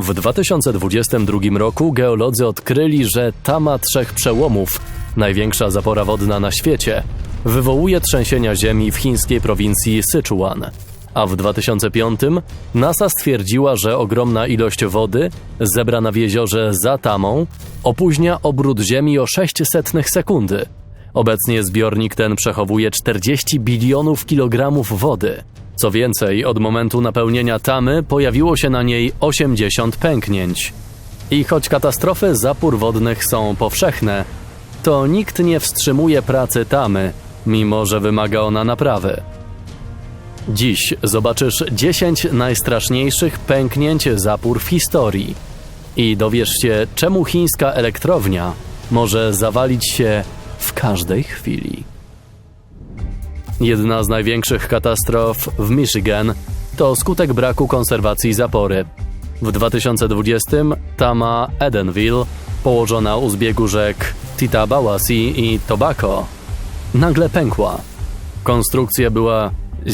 W 2022 roku geolodzy odkryli, że Tama Trzech Przełomów, największa zapora wodna na świecie, wywołuje trzęsienia ziemi w chińskiej prowincji Sichuan. A w 2005 NASA stwierdziła, że ogromna ilość wody zebrana w jeziorze za Tamą opóźnia obrót Ziemi o 600 sekundy. Obecnie zbiornik ten przechowuje 40 bilionów kilogramów wody. Co więcej, od momentu napełnienia tamy pojawiło się na niej 80 pęknięć. I choć katastrofy zapór wodnych są powszechne, to nikt nie wstrzymuje pracy tamy, mimo że wymaga ona naprawy. Dziś zobaczysz 10 najstraszniejszych pęknięć zapór w historii i dowiesz się, czemu chińska elektrownia może zawalić się w każdej chwili. Jedna z największych katastrof w Michigan to skutek braku konserwacji zapory. W 2020 Tama Edenville, położona u zbiegu rzek Titabawasi i Tobacco, nagle pękła. Konstrukcja była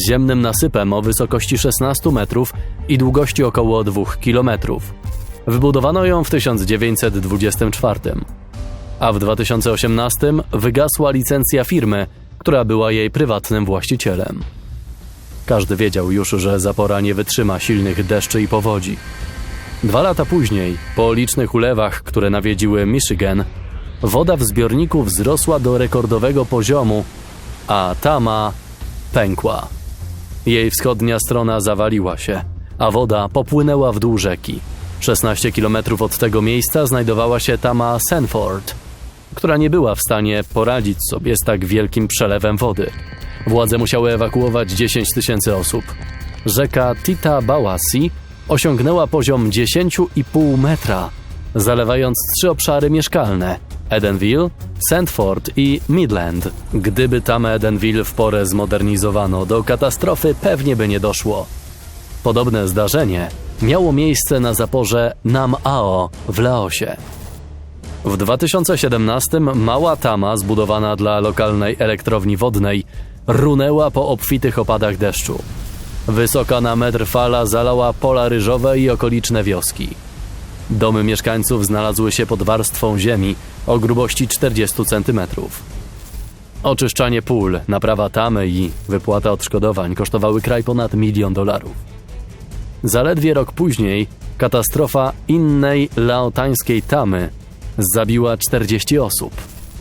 ziemnym nasypem o wysokości 16 metrów i długości około 2 kilometrów. Wybudowano ją w 1924, a w 2018 wygasła licencja firmy, która była jej prywatnym właścicielem. Każdy wiedział już, że zapora nie wytrzyma silnych deszczy i powodzi. Dwa lata później, po licznych ulewach, które nawiedziły Michigan, woda w zbiorniku wzrosła do rekordowego poziomu, a tama pękła. Jej wschodnia strona zawaliła się, a woda popłynęła w dół rzeki. 16 km od tego miejsca znajdowała się tama Sanford, która nie była w stanie poradzić sobie z tak wielkim przelewem wody. Władze musiały ewakuować 10 tysięcy osób. Rzeka Tita Bawasi osiągnęła poziom 10,5 metra, zalewając trzy obszary mieszkalne Edenville, Sandford i Midland. Gdyby tam Edenville w porę zmodernizowano, do katastrofy pewnie by nie doszło. Podobne zdarzenie miało miejsce na zaporze Nam Ao w Laosie. W 2017 mała tama zbudowana dla lokalnej elektrowni wodnej runęła po obfitych opadach deszczu. Wysoka na metr fala zalała pola ryżowe i okoliczne wioski. Domy mieszkańców znalazły się pod warstwą ziemi o grubości 40 cm. Oczyszczanie pól, naprawa tamy i wypłata odszkodowań kosztowały kraj ponad milion dolarów. Zaledwie rok później katastrofa innej laotańskiej tamy zabiła 40 osób,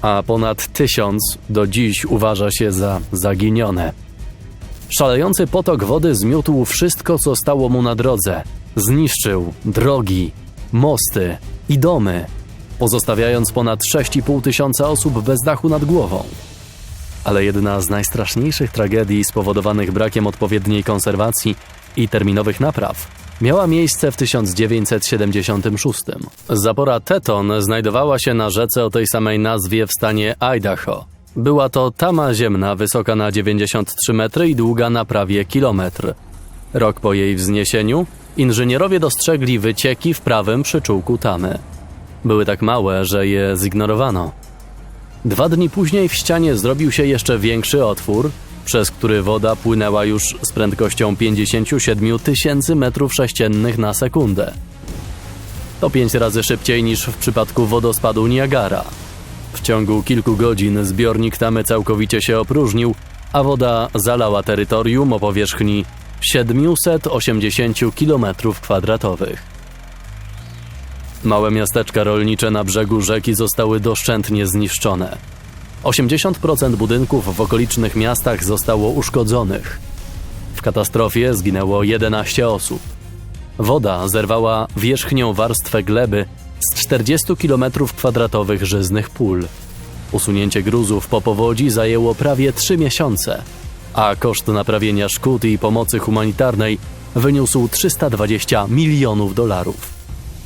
a ponad tysiąc do dziś uważa się za zaginione. Szalejący potok wody zmiótł wszystko, co stało mu na drodze. Zniszczył drogi, mosty i domy, pozostawiając ponad 6,5 tysiąca osób bez dachu nad głową. Ale jedna z najstraszniejszych tragedii spowodowanych brakiem odpowiedniej konserwacji i terminowych napraw miała miejsce w 1976. Zapora Teton znajdowała się na rzece o tej samej nazwie w stanie Idaho. Była to tama ziemna wysoka na 93 metry i długa na prawie kilometr. Rok po jej wzniesieniu inżynierowie dostrzegli wycieki w prawym przyczółku tamy. Były tak małe, że je zignorowano. Dwa dni później w ścianie zrobił się jeszcze większy otwór, przez który woda płynęła już z prędkością 57 tysięcy metrów sześciennych na sekundę. To pięć razy szybciej niż w przypadku wodospadu Niagara. W ciągu kilku godzin zbiornik tamy całkowicie się opróżnił, a woda zalała terytorium o powierzchni 780 km2. Małe miasteczka rolnicze na brzegu rzeki zostały doszczętnie zniszczone. 80% budynków w okolicznych miastach zostało uszkodzonych. W katastrofie zginęło 11 osób. Woda zerwała wierzchnią warstwę gleby z 40 km2 żyznych pól. Usunięcie gruzów po powodzi zajęło prawie 3 miesiące, a koszt naprawienia szkód i pomocy humanitarnej wyniósł 320 milionów dolarów.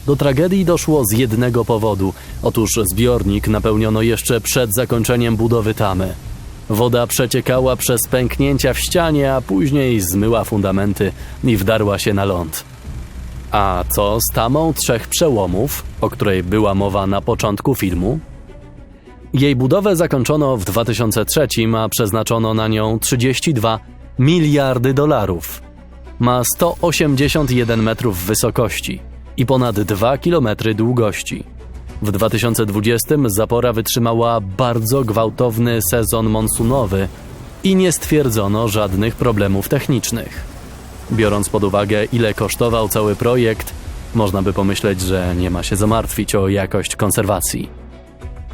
Do tragedii doszło z jednego powodu. Otóż zbiornik napełniono jeszcze przed zakończeniem budowy tamy. Woda przeciekała przez pęknięcia w ścianie, a później zmyła fundamenty i wdarła się na ląd. A co z tamą trzech przełomów, o której była mowa na początku filmu? Jej budowę zakończono w 2003, a przeznaczono na nią 32 miliardy dolarów. Ma 181 metrów wysokości i ponad 2 km długości. W 2020 Zapora wytrzymała bardzo gwałtowny sezon monsunowy i nie stwierdzono żadnych problemów technicznych. Biorąc pod uwagę, ile kosztował cały projekt, można by pomyśleć, że nie ma się zamartwić o jakość konserwacji.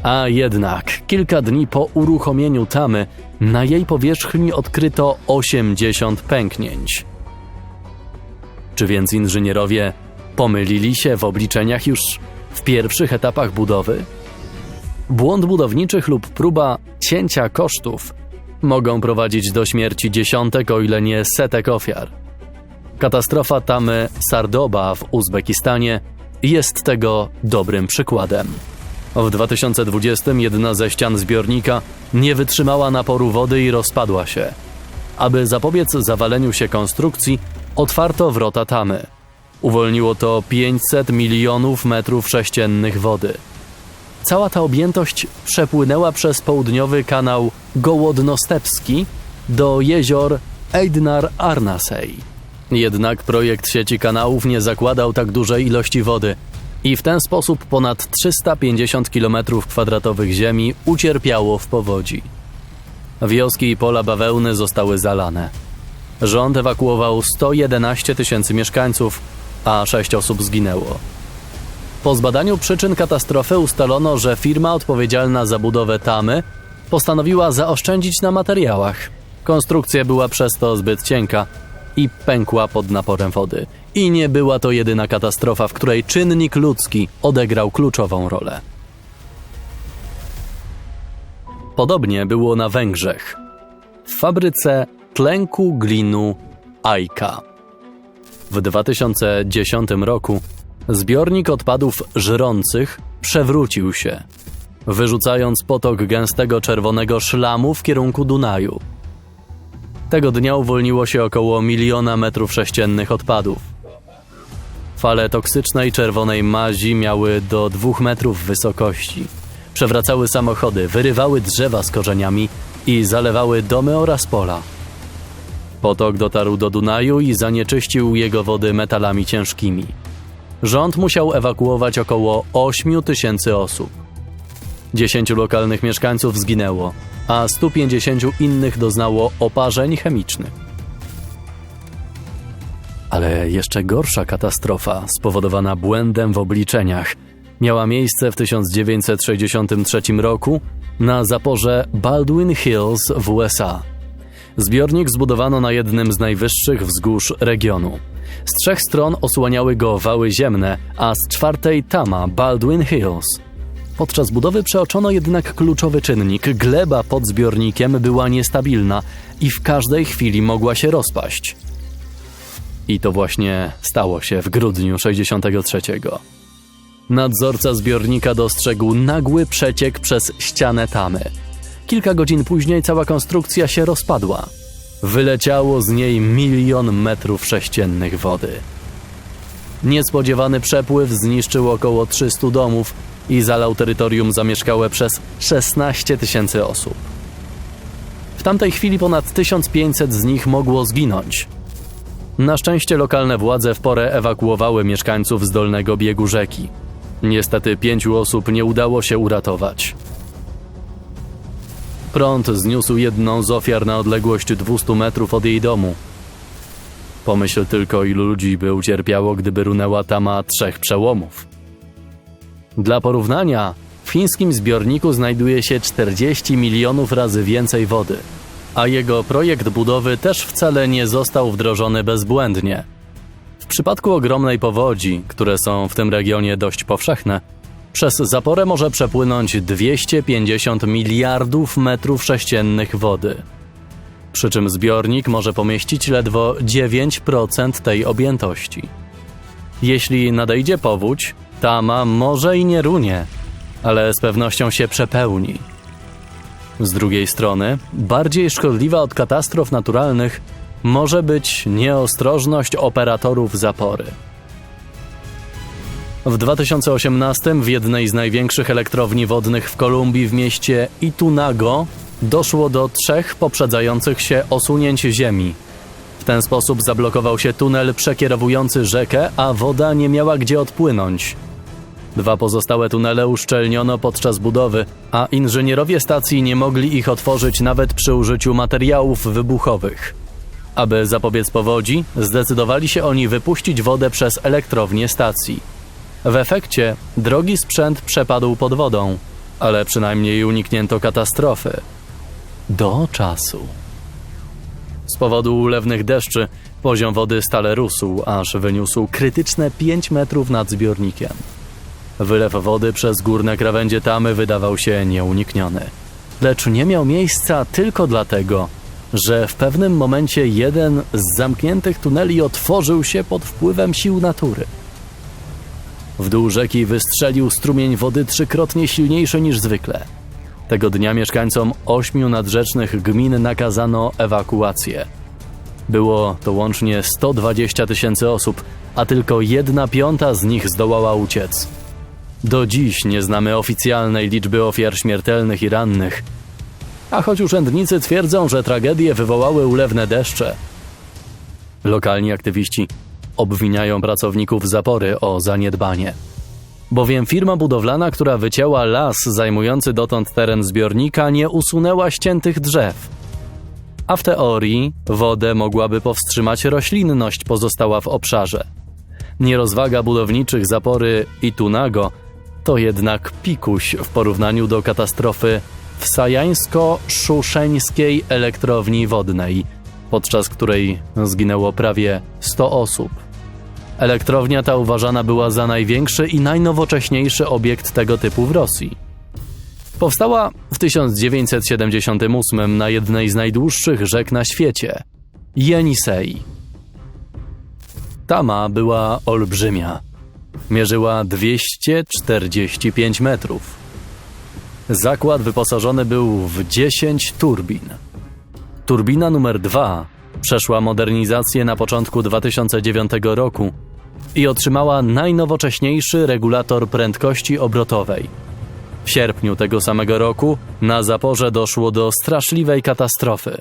A jednak, kilka dni po uruchomieniu tamy, na jej powierzchni odkryto 80 pęknięć. Czy więc inżynierowie pomylili się w obliczeniach już w pierwszych etapach budowy? Błąd budowniczych lub próba cięcia kosztów mogą prowadzić do śmierci dziesiątek, o ile nie setek ofiar. Katastrofa tamy Sardoba w Uzbekistanie jest tego dobrym przykładem. W 2020 jedna ze ścian zbiornika nie wytrzymała naporu wody i rozpadła się. Aby zapobiec zawaleniu się konstrukcji, otwarto wrota tamy. Uwolniło to 500 milionów metrów sześciennych wody. Cała ta objętość przepłynęła przez południowy kanał Gołodnostepski do jezior Eidnar Arnasej. Jednak projekt sieci kanałów nie zakładał tak dużej ilości wody i w ten sposób ponad 350 km2 ziemi ucierpiało w powodzi. Wioski i pola bawełny zostały zalane. Rząd ewakuował 111 tysięcy mieszkańców, a 6 osób zginęło. Po zbadaniu przyczyn katastrofy ustalono, że firma odpowiedzialna za budowę tamy postanowiła zaoszczędzić na materiałach. Konstrukcja była przez to zbyt cienka i pękła pod naporem wody. I nie była to jedyna katastrofa, w której czynnik ludzki odegrał kluczową rolę. Podobnie było na Węgrzech. W fabryce tlenku glinu Ajka. W 2010 roku zbiornik odpadów żrących przewrócił się, wyrzucając potok gęstego czerwonego szlamu w kierunku Dunaju. Tego dnia uwolniło się około miliona metrów sześciennych odpadów. Fale toksycznej czerwonej mazi miały do dwóch metrów wysokości. Przewracały samochody, wyrywały drzewa z korzeniami i zalewały domy oraz pola. Potok dotarł do Dunaju i zanieczyścił jego wody metalami ciężkimi. Rząd musiał ewakuować około 8 tysięcy osób. 10 lokalnych mieszkańców zginęło, a 150 innych doznało oparzeń chemicznych. Ale jeszcze gorsza katastrofa, spowodowana błędem w obliczeniach, miała miejsce w 1963 roku na zaporze Baldwin Hills w USA. Zbiornik zbudowano na jednym z najwyższych wzgórz regionu. Z trzech stron osłaniały go wały ziemne, a z czwartej tama Baldwin Hills. Podczas budowy przeoczono jednak kluczowy czynnik. Gleba pod zbiornikiem była niestabilna i w każdej chwili mogła się rozpaść. I to właśnie stało się w grudniu 63. Nadzorca zbiornika dostrzegł nagły przeciek przez ścianę tamy. Kilka godzin później cała konstrukcja się rozpadła. Wyleciało z niej milion metrów sześciennych wody. Niespodziewany przepływ zniszczył około 300 domów i zalał terytorium zamieszkałe przez 16 tysięcy osób. W tamtej chwili ponad 1500 z nich mogło zginąć. Na szczęście lokalne władze w porę ewakuowały mieszkańców z dolnego biegu rzeki. Niestety pięciu osób nie udało się uratować. Prąd zniósł jedną z ofiar na odległość 200 metrów od jej domu. Pomyśl tylko, ilu ludzi by ucierpiało, gdyby runęła tama trzech przełomów. Dla porównania, w chińskim zbiorniku znajduje się 40 milionów razy więcej wody, a jego projekt budowy też wcale nie został wdrożony bezbłędnie. W przypadku ogromnej powodzi, które są w tym regionie dość powszechne, przez zaporę może przepłynąć 250 miliardów metrów sześciennych wody. Przy czym zbiornik może pomieścić ledwo 9% tej objętości. Jeśli nadejdzie powódź, Tama może i nie runie, ale z pewnością się przepełni. Z drugiej strony, bardziej szkodliwa od katastrof naturalnych może być nieostrożność operatorów zapory. W 2018 w jednej z największych elektrowni wodnych w Kolumbii w mieście Itunago doszło do trzech poprzedzających się osunięć ziemi. W ten sposób zablokował się tunel przekierowujący rzekę, a woda nie miała gdzie odpłynąć. Dwa pozostałe tunele uszczelniono podczas budowy, a inżynierowie stacji nie mogli ich otworzyć nawet przy użyciu materiałów wybuchowych. Aby zapobiec powodzi, zdecydowali się oni wypuścić wodę przez elektrownię stacji. W efekcie drogi sprzęt przepadł pod wodą, ale przynajmniej uniknięto katastrofy. Do czasu. Z powodu ulewnych deszczy poziom wody stale rósł, aż wyniósł krytyczne 5 metrów nad zbiornikiem. Wylew wody przez górne krawędzie tamy wydawał się nieunikniony. Lecz nie miał miejsca tylko dlatego, że w pewnym momencie jeden z zamkniętych tuneli otworzył się pod wpływem sił natury. W dół rzeki wystrzelił strumień wody trzykrotnie silniejszy niż zwykle. Tego dnia mieszkańcom ośmiu nadrzecznych gmin nakazano ewakuację. Było to łącznie 120 tysięcy osób, a tylko jedna piąta z nich zdołała uciec. Do dziś nie znamy oficjalnej liczby ofiar śmiertelnych i rannych. A choć urzędnicy twierdzą, że tragedie wywołały ulewne deszcze, lokalni aktywiści obwiniają pracowników zapory o zaniedbanie. Bowiem firma budowlana, która wycięła las zajmujący dotąd teren zbiornika, nie usunęła ściętych drzew. A w teorii wodę mogłaby powstrzymać roślinność pozostała w obszarze. Nierozwaga budowniczych zapory i Tunago to jednak pikuś w porównaniu do katastrofy w sajańsko-szuszeńskiej elektrowni wodnej, podczas której zginęło prawie 100 osób. Elektrownia ta uważana była za największy i najnowocześniejszy obiekt tego typu w Rosji. Powstała w 1978 na jednej z najdłuższych rzek na świecie Jenisei. Tama była olbrzymia. Mierzyła 245 metrów. Zakład wyposażony był w 10 turbin. Turbina numer 2 przeszła modernizację na początku 2009 roku i otrzymała najnowocześniejszy regulator prędkości obrotowej. W sierpniu tego samego roku na zaporze doszło do straszliwej katastrofy.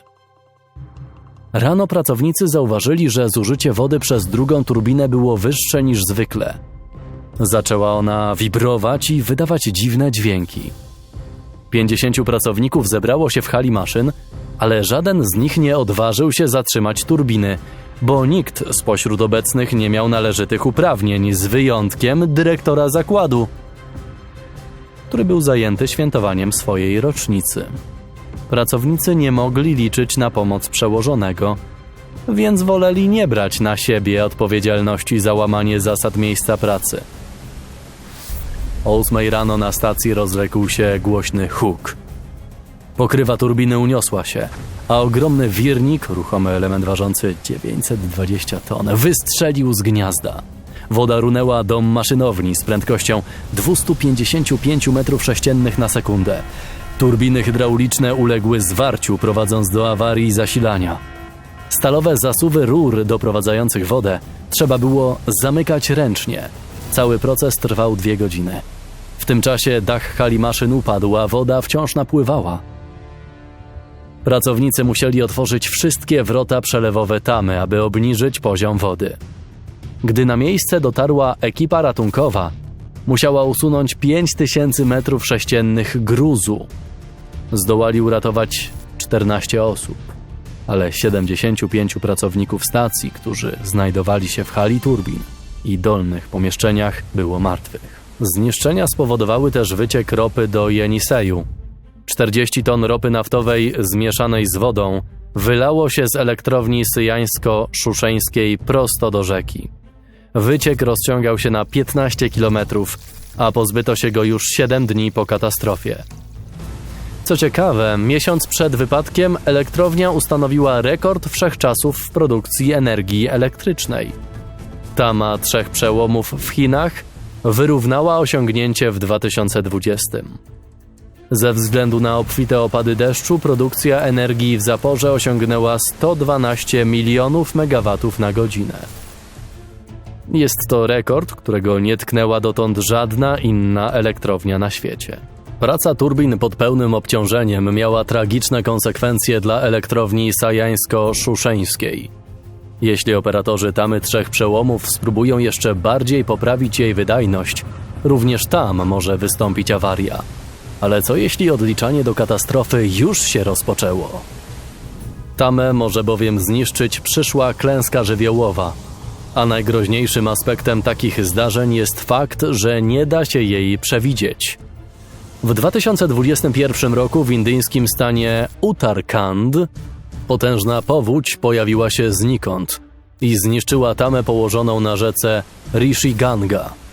Rano pracownicy zauważyli, że zużycie wody przez drugą turbinę było wyższe niż zwykle. Zaczęła ona wibrować i wydawać dziwne dźwięki. 50 pracowników zebrało się w hali maszyn, ale żaden z nich nie odważył się zatrzymać turbiny, bo nikt spośród obecnych nie miał należytych uprawnień, z wyjątkiem dyrektora zakładu, który był zajęty świętowaniem swojej rocznicy. Pracownicy nie mogli liczyć na pomoc przełożonego, więc woleli nie brać na siebie odpowiedzialności za łamanie zasad miejsca pracy. O ósmej rano na stacji rozległ się głośny huk. Pokrywa turbiny uniosła się, a ogromny wirnik, ruchomy element ważący 920 ton, wystrzelił z gniazda. Woda runęła do maszynowni z prędkością 255 m3 na sekundę. Turbiny hydrauliczne uległy zwarciu, prowadząc do awarii zasilania. Stalowe zasuwy rur doprowadzających wodę trzeba było zamykać ręcznie. Cały proces trwał dwie godziny. W tym czasie dach hali maszyn upadł, a woda wciąż napływała. Pracownicy musieli otworzyć wszystkie wrota przelewowe tamy, aby obniżyć poziom wody. Gdy na miejsce dotarła ekipa ratunkowa, musiała usunąć 5000 metrów sześciennych gruzu. Zdołali uratować 14 osób, ale 75 pracowników stacji, którzy znajdowali się w hali turbin i dolnych pomieszczeniach, było martwych. Zniszczenia spowodowały też wyciek ropy do Jeniseju. 40 ton ropy naftowej zmieszanej z wodą wylało się z elektrowni syjańsko-szuszeńskiej prosto do rzeki. Wyciek rozciągał się na 15 kilometrów, a pozbyto się go już 7 dni po katastrofie. Co ciekawe, miesiąc przed wypadkiem elektrownia ustanowiła rekord wszechczasów w produkcji energii elektrycznej. Tama trzech przełomów w Chinach wyrównała osiągnięcie w 2020. Ze względu na obfite opady deszczu, produkcja energii w zaporze osiągnęła 112 milionów megawatów na godzinę. Jest to rekord, którego nie tknęła dotąd żadna inna elektrownia na świecie. Praca turbin pod pełnym obciążeniem miała tragiczne konsekwencje dla elektrowni sajańsko-szuszeńskiej. Jeśli operatorzy tamy trzech przełomów spróbują jeszcze bardziej poprawić jej wydajność, również tam może wystąpić awaria. Ale co jeśli odliczanie do katastrofy już się rozpoczęło? Tamę może bowiem zniszczyć przyszła klęska żywiołowa, a najgroźniejszym aspektem takich zdarzeń jest fakt, że nie da się jej przewidzieć. W 2021 roku w indyjskim stanie Uttarakhand potężna powódź pojawiła się znikąd i zniszczyła tamę położoną na rzece Rishi Ganga.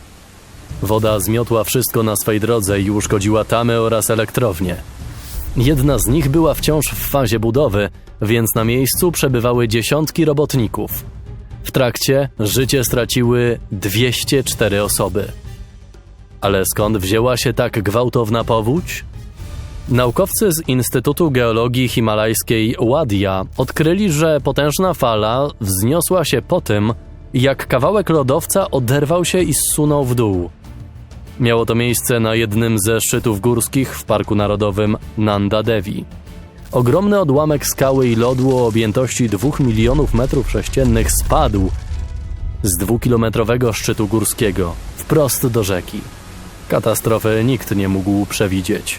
Woda zmiotła wszystko na swej drodze i uszkodziła tamy oraz elektrownie. Jedna z nich była wciąż w fazie budowy, więc na miejscu przebywały dziesiątki robotników. W trakcie życie straciły 204 osoby. Ale skąd wzięła się tak gwałtowna powódź? Naukowcy z Instytutu Geologii Himalajskiej Wadia odkryli, że potężna fala wzniosła się po tym, jak kawałek lodowca oderwał się i zsunął w dół. Miało to miejsce na jednym ze szczytów górskich w Parku Narodowym Nanda Devi. Ogromny odłamek skały i lodu o objętości 2 milionów metrów sześciennych spadł z dwukilometrowego szczytu górskiego wprost do rzeki. Katastrofy nikt nie mógł przewidzieć.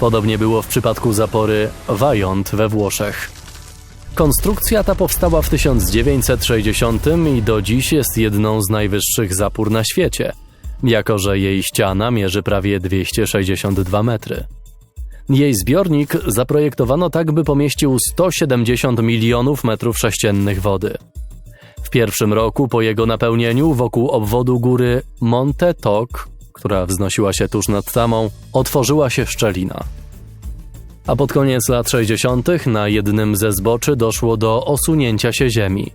Podobnie było w przypadku zapory Vajont we Włoszech. Konstrukcja ta powstała w 1960 i do dziś jest jedną z najwyższych zapór na świecie, jako że jej ściana mierzy prawie 262 metry. Jej zbiornik zaprojektowano tak, by pomieścił 170 milionów metrów sześciennych wody. W pierwszym roku po jego napełnieniu wokół obwodu góry Monte Toc, która wznosiła się tuż nad Tamą, otworzyła się szczelina. A pod koniec lat 60. na jednym ze zboczy doszło do osunięcia się ziemi.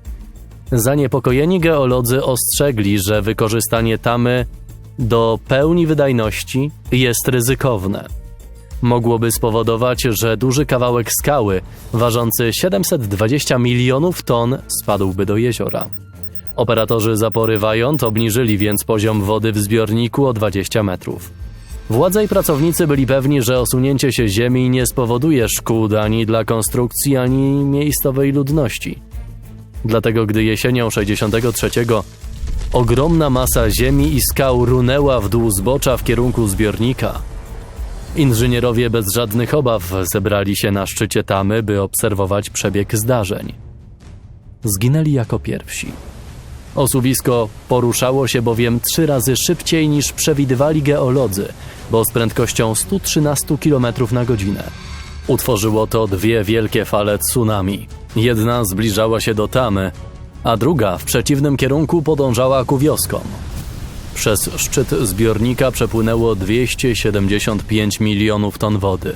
Zaniepokojeni geolodzy ostrzegli, że wykorzystanie tamy do pełni wydajności jest ryzykowne mogłoby spowodować, że duży kawałek skały, ważący 720 milionów ton, spadłby do jeziora. Operatorzy zapory Wajont obniżyli więc poziom wody w zbiorniku o 20 metrów. Władze i pracownicy byli pewni, że osunięcie się ziemi nie spowoduje szkód ani dla konstrukcji, ani miejscowej ludności. Dlatego gdy jesienią 63 ogromna masa ziemi i skał runęła w dół zbocza w kierunku zbiornika, Inżynierowie bez żadnych obaw zebrali się na szczycie tamy, by obserwować przebieg zdarzeń. Zginęli jako pierwsi. Osuwisko poruszało się bowiem trzy razy szybciej niż przewidywali geolodzy, bo z prędkością 113 km na godzinę. Utworzyło to dwie wielkie fale tsunami. Jedna zbliżała się do tamy, a druga w przeciwnym kierunku podążała ku wioskom. Przez szczyt zbiornika przepłynęło 275 milionów ton wody.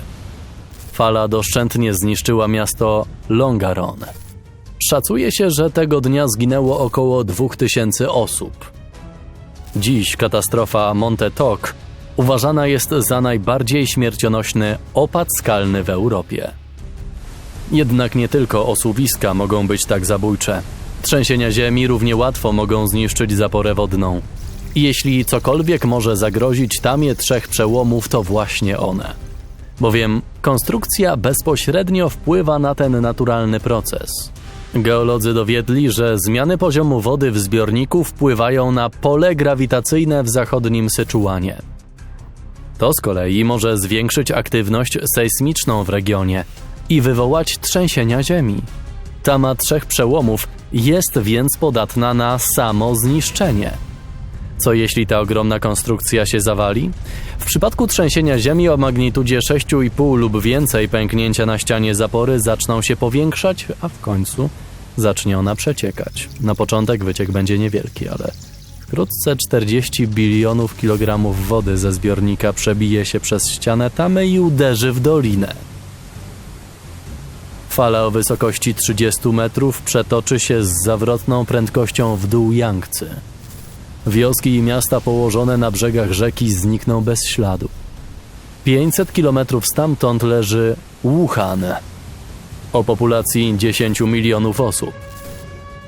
Fala doszczętnie zniszczyła miasto Longaron. Szacuje się, że tego dnia zginęło około 2000 osób. Dziś katastrofa Monte Toc uważana jest za najbardziej śmiercionośny opad skalny w Europie. Jednak nie tylko osuwiska mogą być tak zabójcze. Trzęsienia ziemi równie łatwo mogą zniszczyć zaporę wodną. Jeśli cokolwiek może zagrozić tamie trzech przełomów, to właśnie one. Bowiem konstrukcja bezpośrednio wpływa na ten naturalny proces. Geolodzy dowiedli, że zmiany poziomu wody w zbiorniku wpływają na pole grawitacyjne w zachodnim Syczuanie. To z kolei może zwiększyć aktywność sejsmiczną w regionie i wywołać trzęsienia ziemi. Tama trzech przełomów jest więc podatna na samo zniszczenie. Co jeśli ta ogromna konstrukcja się zawali? W przypadku trzęsienia ziemi o magnitudzie 6,5 lub więcej pęknięcia na ścianie zapory zaczną się powiększać, a w końcu zacznie ona przeciekać. Na początek wyciek będzie niewielki, ale wkrótce 40 bilionów kilogramów wody ze zbiornika przebije się przez ścianę tamy i uderzy w dolinę. Fala o wysokości 30 metrów przetoczy się z zawrotną prędkością w dół Yangtze. Wioski i miasta położone na brzegach rzeki znikną bez śladu. 500 kilometrów stamtąd leży Wuhan o populacji 10 milionów osób.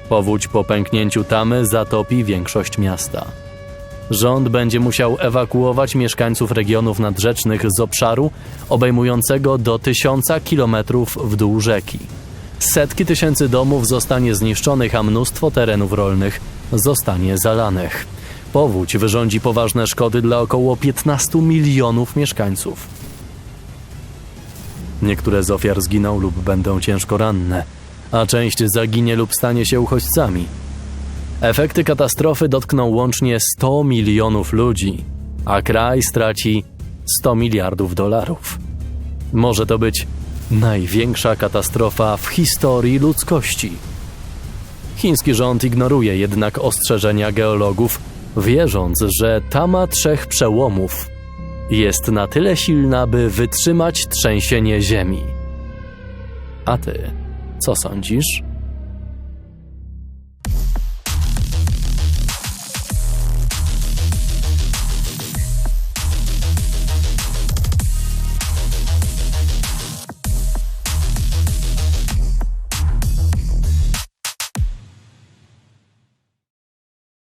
Powódź po pęknięciu tamy zatopi większość miasta. Rząd będzie musiał ewakuować mieszkańców regionów nadrzecznych z obszaru obejmującego do 1000 kilometrów w dół rzeki. Setki tysięcy domów zostanie zniszczonych, a mnóstwo terenów rolnych zostanie zalanych. Powódź wyrządzi poważne szkody dla około 15 milionów mieszkańców. Niektóre z ofiar zginą lub będą ciężko ranne, a część zaginie lub stanie się uchodźcami. Efekty katastrofy dotkną łącznie 100 milionów ludzi, a kraj straci 100 miliardów dolarów. Może to być największa katastrofa w historii ludzkości. Chiński rząd ignoruje jednak ostrzeżenia geologów, wierząc, że tama trzech przełomów jest na tyle silna, by wytrzymać trzęsienie ziemi. A ty, co sądzisz?